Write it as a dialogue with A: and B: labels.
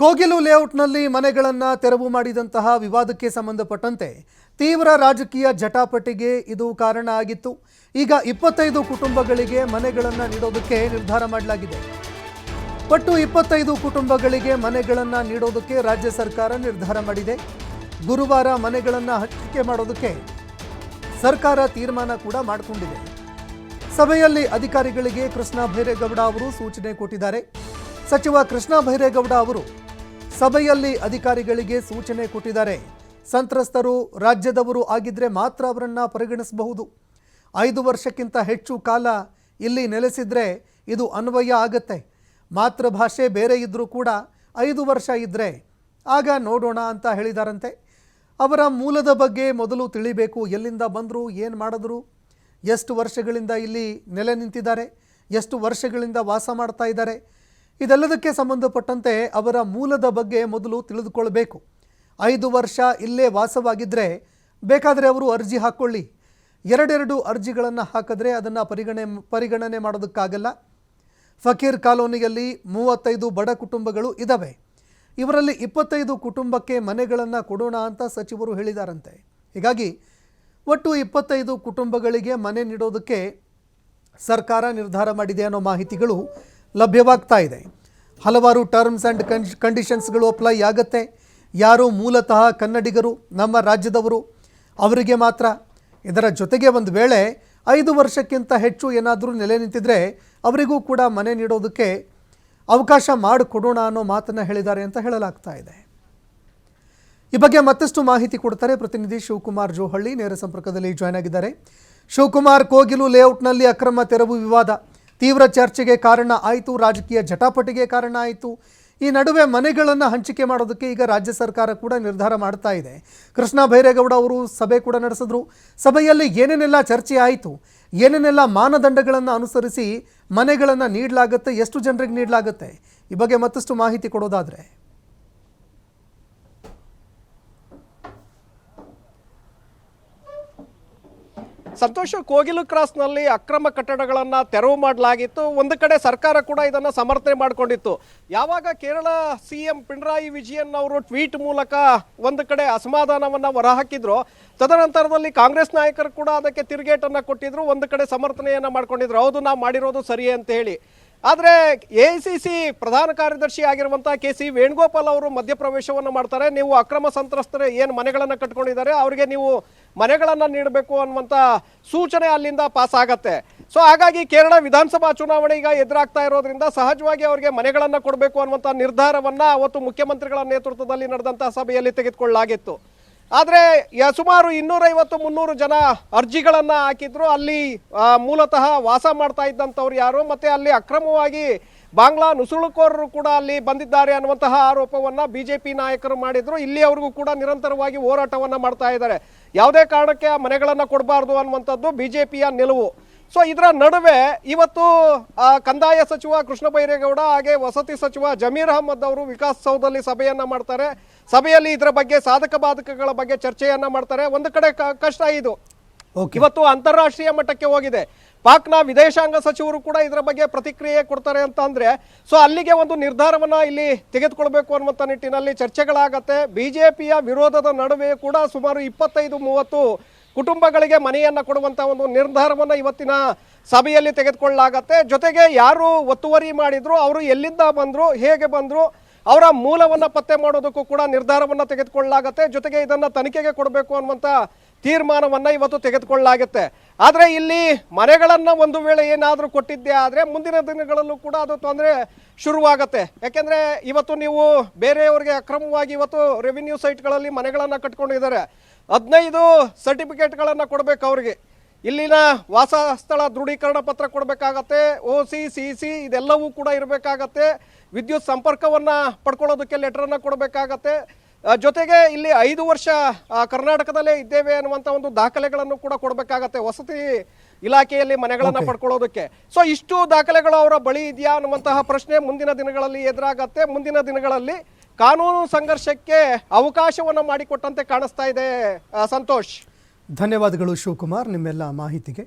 A: ಕೋಗಿಲು ಲೇಔಟ್ನಲ್ಲಿ ಮನೆಗಳನ್ನು ತೆರವು ಮಾಡಿದಂತಹ ವಿವಾದಕ್ಕೆ ಸಂಬಂಧಪಟ್ಟಂತೆ ತೀವ್ರ ರಾಜಕೀಯ ಜಟಾಪಟಿಗೆ ಇದು ಕಾರಣ ಆಗಿತ್ತು. ಈಗ ಇಪ್ಪತ್ತೈದು ಕುಟುಂಬಗಳಿಗೆ ಮನೆಗಳನ್ನು ನೀಡೋದಕ್ಕೆ ನಿರ್ಧಾರ ಮಾಡಲಾಗಿದೆ. ಒಟ್ಟು ಇಪ್ಪತ್ತೈದು ಕುಟುಂಬಗಳಿಗೆ ಮನೆಗಳನ್ನು ನೀಡೋದಕ್ಕೆ ರಾಜ್ಯ ಸರ್ಕಾರ ನಿರ್ಧಾರ ಮಾಡಿದೆ. ಗುರುವಾರ ಮನೆಗಳನ್ನು ಹಂಚಿಕೆ ಮಾಡೋದಕ್ಕೆ ಸರ್ಕಾರ ತೀರ್ಮಾನ ಕೂಡ ಮಾಡಿಕೊಂಡಿದೆ. ಸಭೆಯಲ್ಲಿ ಅಧಿಕಾರಿಗಳಿಗೆ ಕೃಷ್ಣ ಭೈರೇಗೌಡ ಅವರು ಸೂಚನೆ ಕೊಟ್ಟಿದ್ದಾರೆ. ಸಚಿವ ಕೃಷ್ಣ ಭೈರೇಗೌಡ ಅವರು ಸಭೆಯಲ್ಲಿ ಅಧಿಕಾರಿಗಳಿಗೆ ಸೂಚನೆ ಕೊಟ್ಟಿದ್ದಾರೆ. ಸಂತ್ರಸ್ತರು ರಾಜ್ಯದವರು ಆಗಿದ್ರೆ ಮಾತ್ರ ಅವರನ್ನು ಪರಿಗಣಿಸಬಹುದು. ಐದು ವರ್ಷಕ್ಕಿಂತ ಹೆಚ್ಚು ಕಾಲ ಇಲ್ಲಿ ನೆಲೆಸಿದ್ರೆ ಇದು ಅನ್ವಯ ಆಗತ್ತೆ. ಮಾತೃಭಾಷೆ ಬೇರೆ ಇದ್ದರೂ ಕೂಡ ಐದು ವರ್ಷ ಇದ್ದರೆ ಆಗ ನೋಡೋಣ ಅಂತ ಹೇಳಿದಾರಂತೆ. ಅವರ ಮೂಲದ ಬಗ್ಗೆ ಮೊದಲು ತಿಳಿಬೇಕು, ಎಲ್ಲಿಂದ ಬಂದರು, ಏನು ಮಾಡಿದ್ರು, ಎಷ್ಟು ವರ್ಷಗಳಿಂದ ಇಲ್ಲಿ ನೆಲೆ ನಿಂತಿದ್ದಾರೆ, ಎಷ್ಟು ವರ್ಷಗಳಿಂದ ವಾಸ ಮಾಡ್ತಾ ಇದ್ದಾರೆ ಇದೆಲ್ಲದಕ್ಕೆ ಸಂಬಂಧಪಟ್ಟಂತೆ ಅವರ ಮೂಲದ ಬಗ್ಗೆ ಮೊದಲು ತಿಳಿದುಕೊಳ್ಬೇಕು ಐದು ವರ್ಷ ಇಲ್ಲೇ ವಾಸವಾಗಿದ್ದರೆ ಬೇಕಾದರೆ ಅವರು ಅರ್ಜಿ ಹಾಕ್ಕೊಳ್ಳಿ ಎರಡೆರಡು ಅರ್ಜಿಗಳನ್ನು ಹಾಕಿದ್ರೆ ಅದನ್ನು ಪರಿಗಣನೆ ಪರಿಗಣನೆ ಮಾಡೋದಕ್ಕಾಗಲ್ಲ. ಫಕೀರ್ ಕಾಲೋನಿಯಲ್ಲಿ ಮೂವತ್ತೈದು ಬಡ ಕುಟುಂಬಗಳು ಇದ್ದಾವೆ ಇವರಲ್ಲಿ ಇಪ್ಪತ್ತೈದು ಕುಟುಂಬಕ್ಕೆ ಮನೆಗಳನ್ನು ಕೊಡೋಣ ಅಂತ ಸಚಿವರು ಹೇಳಿದಾರಂತೆ. ಹೀಗಾಗಿ ಒಟ್ಟು ಇಪ್ಪತ್ತೈದು ಕುಟುಂಬಗಳಿಗೆ ಮನೆ ನೀಡೋದಕ್ಕೆ ಸರ್ಕಾರ ನಿರ್ಧಾರ ಮಾಡಿದೆ ಅನ್ನೋ ಮಾಹಿತಿಗಳು ಲಭ್ಯವಾಗ್ತಾ ಇದೆ. ಹಲವಾರು ಟರ್ಮ್ಸ್ ಆ್ಯಂಡ್ ಕಂಡ್ ಕಂಡೀಷನ್ಸ್ಗಳು ಅಪ್ಲೈ ಆಗುತ್ತೆ. ಯಾರು ಮೂಲತಃ ಕನ್ನಡಿಗರು, ನಮ್ಮ ರಾಜ್ಯದವರು, ಅವರಿಗೆ ಮಾತ್ರ. ಇದರ ಜೊತೆಗೆ ಒಂದು ವೇಳೆ ಐದು ವರ್ಷಕ್ಕಿಂತ ಹೆಚ್ಚು ಏನಾದರೂ ನೆಲೆ ನಿಂತಿದ್ರೆ ಅವರಿಗೂ ಕೂಡ ಮನೆ ನೀಡೋದಕ್ಕೆ ಅವಕಾಶ ಮಾಡಿಕೊಡೋಣ ಅನ್ನೋ ಮಾತನ್ನು ಹೇಳಿದ್ದಾರೆ ಅಂತ ಹೇಳಲಾಗ್ತಾ ಇದೆ. ಈ ಬಗ್ಗೆ ಮತ್ತಷ್ಟು ಮಾಹಿತಿ ಕೊಡ್ತಾರೆ ಪ್ರತಿನಿಧಿ ಶಿವಕುಮಾರ್ ಜೋಹಳ್ಳಿ. ನೇರ ಸಂಪರ್ಕದಲ್ಲಿ ಜಾಯ್ನ್ ಆಗಿದ್ದಾರೆ. ಶಿವಕುಮಾರ್ ಕೋಗಿಲು ಲೇಔಟ್ನಲ್ಲಿ ಅಕ್ರಮ ತೆರವು ವಿವಾದ. ತೀವ್ರ ಚರ್ಚೆಗೆ ಕಾರಣ ಆಯಿತು, ರಾಜಕೀಯ ಜಟಾಪಟಿಗೆ ಕಾರಣ ಆಯಿತು. ಈ ನಡುವೆ ಮನೆಗಳನ್ನು ಹಂಚಿಕೆ ಮಾಡೋದಕ್ಕೆ ಈಗ ರಾಜ್ಯ ಸರ್ಕಾರ ಕೂಡ ನಿರ್ಧಾರ ಮಾಡ್ತಾ ಇದೆ. ಕೃಷ್ಣ ಬೈರೇಗೌಡ ಅವರು ಸಭೆ ಕೂಡ ನಡೆಸಿದ್ರು. ಸಭೆಯಲ್ಲಿ ಏನೇನೆಲ್ಲ ಚರ್ಚೆ ಆಯಿತು, ಏನೇನೆಲ್ಲ ಮಾನದಂಡಗಳನ್ನು ಅನುಸರಿಸಿ ಮನೆಗಳನ್ನು ನೀಡಲಾಗುತ್ತೆ, ಎಷ್ಟು ಜನರಿಗೆ ನೀಡಲಾಗುತ್ತೆ, ಈ ಬಗ್ಗೆ ಮತ್ತಷ್ಟು ಮಾಹಿತಿ ಕೊಡೋದಾದರೆ.
B: ಸಂತೋಷ ಕೋಗಿಲು ಕ್ರಾಸ್ನಲ್ಲಿ ಅಕ್ರಮ ಕಟ್ಟಡಗಳನ್ನು ತೆರವು ಮಾಡಲಾಗಿತ್ತು. ಒಂದು ಕಡೆ ಸರ್ಕಾರ ಕೂಡ ಇದನ್ನ ಸಮರ್ಥನೆ ಮಾಡಿಕೊಂಡಿತ್ತು. ಯಾವಾಗ ಕೇರಳ ಸಿ ಎಂ ಪಿಣರಾಯಿ ವಿಜಯನ್ ಅವರು ಟ್ವೀಟ್ ಮೂಲಕ ಒಂದು ಕಡೆ ಅಸಮಾಧಾನವನ್ನ ಹೊರಹಾಕಿದ್ರು, ತದನಂತರದಲ್ಲಿ ಕಾಂಗ್ರೆಸ್ ನಾಯಕರು ಕೂಡ ಅದಕ್ಕೆ ತಿರುಗೇಟನ್ನು ಕೊಟ್ಟಿದ್ರು, ಒಂದು ಕಡೆ ಸಮರ್ಥನೆಯನ್ನ ಮಾಡ್ಕೊಂಡಿದ್ರು. ಹೌದು, ನಾವು ಮಾಡಿರೋದು ಸರಿಯೇ ಅಂತ ಹೇಳಿ. ಆದರೆ ಎ ಪ್ರಧಾನ ಕಾರ್ಯದರ್ಶಿ ಆಗಿರುವಂತಹ ಕೆ ಸಿ ವೇಣುಗೋಪಾಲ್ ಅವರು ಮಧ್ಯಪ್ರವೇಶವನ್ನು ಮಾಡ್ತಾರೆ. ನೀವು ಅಕ್ರಮ ಸಂತ್ರಸ್ತರು ಏನು ಮನೆಗಳನ್ನು ಕಟ್ಕೊಂಡಿದ್ದಾರೆ, ಅವರಿಗೆ ನೀವು ಮನೆಗಳನ್ನು ನೀಡಬೇಕು ಅನ್ನುವಂಥ ಸೂಚನೆ ಅಲ್ಲಿಂದ ಪಾಸ್ ಆಗತ್ತೆ. ಸೊ ಹಾಗಾಗಿ ಕೇರಳ ವಿಧಾನಸಭಾ ಚುನಾವಣೆ ಈಗ ಎದುರಾಗ್ತಾ ಇರೋದ್ರಿಂದ ಸಹಜವಾಗಿ ಅವರಿಗೆ ಮನೆಗಳನ್ನು ಕೊಡಬೇಕು ಅನ್ನುವಂಥ ನಿರ್ಧಾರವನ್ನು ಅವತ್ತು ಮುಖ್ಯಮಂತ್ರಿಗಳ ನೇತೃತ್ವದಲ್ಲಿ ನಡೆದಂಥ ಸಭೆಯಲ್ಲಿ ತೆಗೆದುಕೊಳ್ಳಲಾಗಿತ್ತು. ಆದರೆ ಸುಮಾರು ಇನ್ನೂರೈವತ್ತು ಮುನ್ನೂರು ಜನ ಅರ್ಜಿಗಳನ್ನು ಹಾಕಿದ್ರು. ಅಲ್ಲಿ ಮೂಲತಃ ವಾಸ ಮಾಡ್ತಾ ಇದ್ದಂಥವ್ರು ಯಾರು? ಮತ್ತು ಅಲ್ಲಿ ಅಕ್ರಮವಾಗಿ ಬಾಂಗ್ಲಾ ನುಸುಳುಕೋರರು ಕೂಡ ಅಲ್ಲಿ ಬಂದಿದ್ದಾರೆ ಅನ್ನುವಂತಹ ಆರೋಪವನ್ನು ಬಿ ಜೆ ಪಿ ನಾಯಕರು ಮಾಡಿದ್ರು. ಇಲ್ಲಿಯವರೆಗೂ ಕೂಡ ನಿರಂತರವಾಗಿ ಹೋರಾಟವನ್ನು ಮಾಡ್ತಾ ಇದ್ದಾರೆ. ಯಾವುದೇ ಕಾರಣಕ್ಕೆ ಆ ಮನೆಗಳನ್ನು ಕೊಡಬಾರ್ದು ಅನ್ನುವಂಥದ್ದು ಬಿಜೆಪಿಯ ನಿಲುವು. ಸೊ ಇದರ ನಡುವೆ ಇವತ್ತು ಕಂದಾಯ ಸಚಿವ ಕೃಷ್ಣ ಬೈರೇಗೌಡ ಹಾಗೆ ವಸತಿ ಸಚಿವ ಜಮೀರ್ ಅಹಮದ್ ಅವರು ವಿಕಾಸ್ ಸೌಧದಲ್ಲಿ ಸಭೆಯನ್ನ ಮಾಡ್ತಾರೆ. ಸಭೆಯಲ್ಲಿ ಇದರ ಬಗ್ಗೆ ಸಾಧಕ ಬಾಧಕಗಳ ಬಗ್ಗೆ ಚರ್ಚೆಯನ್ನ ಮಾಡ್ತಾರೆ. ಒಂದು ಕಡೆ ಕಷ್ಟ ಇದು.
A: ಓಕೆ
B: ಇವತ್ತು ಅಂತಾರಾಷ್ಟ್ರೀಯ ಮಟ್ಟಕ್ಕೆ ಹೋಗಿದೆ. ಪಾಕ್ನ ವಿದೇಶಾಂಗ ಸಚಿವರು ಕೂಡ ಇದರ ಬಗ್ಗೆ ಪ್ರತಿಕ್ರಿಯೆ ಕೊಡ್ತಾರೆ ಅಂತ ಅಂದ್ರೆ ಸೊ ಅಲ್ಲಿಗೆ ಒಂದು ನಿರ್ಧಾರವನ್ನ ಇಲ್ಲಿ ತೆಗೆದುಕೊಳ್ಬೇಕು ಅನ್ನುವಂಥ ನಿಟ್ಟಿನಲ್ಲಿ ಚರ್ಚೆಗಳಾಗತ್ತೆ. ಬಿಜೆಪಿಯ ವಿರೋಧದ ನಡುವೆ ಕೂಡ ಸುಮಾರು ಇಪ್ಪತ್ತೈದು ಮೂವತ್ತು ಕುಟುಂಬಗಳಿಗೆ ಮನೆಯನ್ನು ಕೊಡುವಂಥ ಒಂದು ನಿರ್ಧಾರವನ್ನು ಇವತ್ತಿನ ಸಭೆಯಲ್ಲಿ ತೆಗೆದುಕೊಳ್ಳಲಾಗತ್ತೆ. ಜೊತೆಗೆ ಯಾರು ಒತ್ತುವರಿ ಮಾಡಿದ್ರು, ಅವರು ಎಲ್ಲಿಂದ ಬಂದ್ರು, ಹೇಗೆ ಬಂದ್ರು, ಅವರ ಮೂಲವನ್ನ ಪತ್ತೆ ಮಾಡೋದಕ್ಕೂ ಕೂಡ ನಿರ್ಧಾರವನ್ನ ತೆಗೆದುಕೊಳ್ಳಲಾಗತ್ತೆ. ಜೊತೆಗೆ ಇದನ್ನು ತನಿಖೆಗೆ ಕೊಡಬೇಕು ಅನ್ನುವಂತ ತೀರ್ಮಾನವನ್ನ ಇವತ್ತು ತೆಗೆದುಕೊಳ್ಳಲಾಗುತ್ತೆ. ಆದರೆ ಇಲ್ಲಿ ಮನೆಗಳನ್ನು ಒಂದು ವೇಳೆ ಏನಾದರೂ ಕೊಟ್ಟಿದ್ದೆ ಆದರೆ ಮುಂದಿನ ದಿನಗಳಲ್ಲೂ ಕೂಡ ಅದು ತೊಂದರೆ ಶುರುವಾಗತ್ತೆ. ಯಾಕೆಂದರೆ ಇವತ್ತು ನೀವು ಬೇರೆಯವರಿಗೆ ಅಕ್ರಮವಾಗಿ ಇವತ್ತು ರೆವಿನ್ಯೂ ಸೈಟ್ಗಳಲ್ಲಿ ಮನೆಗಳನ್ನು ಕಟ್ಕೊಂಡಿದ್ದಾರೆ. ಹದಿನೈದು ಸರ್ಟಿಫಿಕೇಟ್ಗಳನ್ನು ಕೊಡಬೇಕು ಅವರಿಗೆ. ಇಲ್ಲಿನ ವಾಸ ಸ್ಥಳ ದೃಢೀಕರಣ ಪತ್ರ ಕೊಡಬೇಕಾಗತ್ತೆ ಒ ಸಿ ಸಿ ಸಿ ಇದೆಲ್ಲವೂ ಕೂಡ ಇರಬೇಕಾಗತ್ತೆ. ವಿದ್ಯುತ್ ಸಂಪರ್ಕವನ್ನು ಪಡ್ಕೊಳ್ಳೋದಕ್ಕೆ ಲೆಟ್ರನ್ನು ಕೊಡಬೇಕಾಗತ್ತೆ. ಜೊತೆಗೆ ಇಲ್ಲಿ ಐದು ವರ್ಷ ಕರ್ನಾಟಕದಲ್ಲೇ ಇದ್ದೇವೆ ಅನ್ನುವಂಥ ಒಂದು ದಾಖಲೆಗಳನ್ನು ಕೂಡ ಕೊಡಬೇಕಾಗತ್ತೆ ವಸತಿ ಇಲಾಖೆಯಲ್ಲಿ ಮನೆಗಳನ್ನು ಪಡ್ಕೊಳ್ಳೋದಕ್ಕೆ. ಸೊ ಇಷ್ಟು ದಾಖಲೆಗಳು ಅವರ ಬಳಿ ಇದೆಯಾ ಅನ್ನುವಂತಹ ಪ್ರಶ್ನೆ ಮುಂದಿನ ದಿನಗಳಲ್ಲಿ ಎದುರಾಗತ್ತೆ. ಮುಂದಿನ ದಿನಗಳಲ್ಲಿ ಕಾನೂನು ಸಂಘರ್ಷಕ್ಕೆ ಅವಕಾಶವನ್ನು ಮಾಡಿಕೊಟ್ಟಂತೆ ಕಾಣಿಸ್ತಾ ಇದೆ ಸಂತೋಷ್.
A: ಧನ್ಯವಾದಗಳು ಶಿವಕುಮಾರ್ ನಿಮ್ಮೆಲ್ಲ ಮಾಹಿತಿಗೆ.